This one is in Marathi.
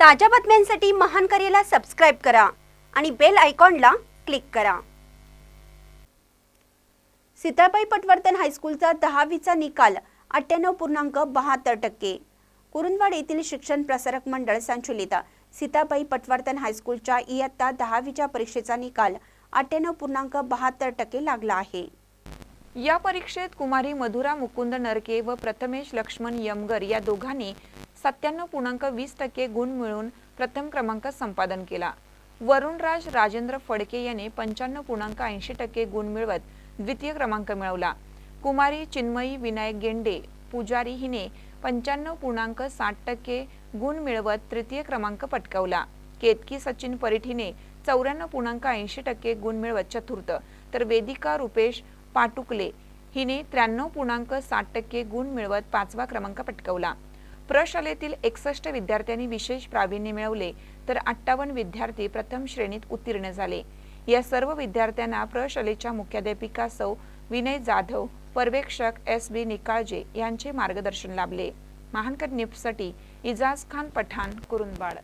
ताज्या बातम्यांसाठी महान करेला सबस्क्राईब करा आणि बेल आयकॉनला क्लिक करा. सीताबाई पटवर्धन हायस्कूलचा दहावीचा निकाल अठ्ठ्याण्णव पूर्णांक बहात्तर टक्के. कुरुंदवाड येथील शिक्षण प्रसारक मंडळ संचलित. सीताबाई पटवर्धन हायस्कूलच्या इयत्ता दहावीच्या परीक्षेचा निकाल अठ्ठ्याण्णव पूर्णांक बहात्तर टक्के लागला आहे. या परीक्षेत कुमारी मधुरा मुकुंद नरके व प्रथमेश लक्ष्मण यमगर या दोघांनी सत्त्याण्णव पूर्णांक वीस टक्के गुण मिळवून प्रथम क्रमांक संपादन केला. वरुणराज राजेंद्र फडके याने पंच्याण्णव पूर्णांक ऐंशी टक्के गुण मिळवत द्वितीय क्रमांक मिळवला. कुमारी चिन्मयी विनायक गेंडे पुजारी हिने पंच्याण्णव पूर्णांक साठ टक्के गुण मिळवत तृतीय क्रमांक पटकावला. केतकी सचिन परिठीने चौऱ्याण्णव पूर्णांक ऐंशी टक्के गुण मिळवत चतुर्थ. तर वेदिका रुपेश पाटुकले हिने त्र्याण्णव पूर्णांक साठ टक्के गुण मिळवत पाचवा क्रमांक पटकावला. प्रशालेतील एकसष्ट विद्यार्थ्यांनी विशेष प्रावीण्य मिळवले तर अठ्ठावन्न विद्यार्थी प्रथम श्रेणीत उत्तीर्ण झाले. या सर्व विद्यार्थ्यांना प्रशालेच्या मुख्याध्यापिका सौ विनय जाधव पर्यवेक्षक एस बी निकाळजे यांचे मार्गदर्शन लाभले. महानकर न्यूजसाठी इजाज खान पठाण कुरुंदवाड.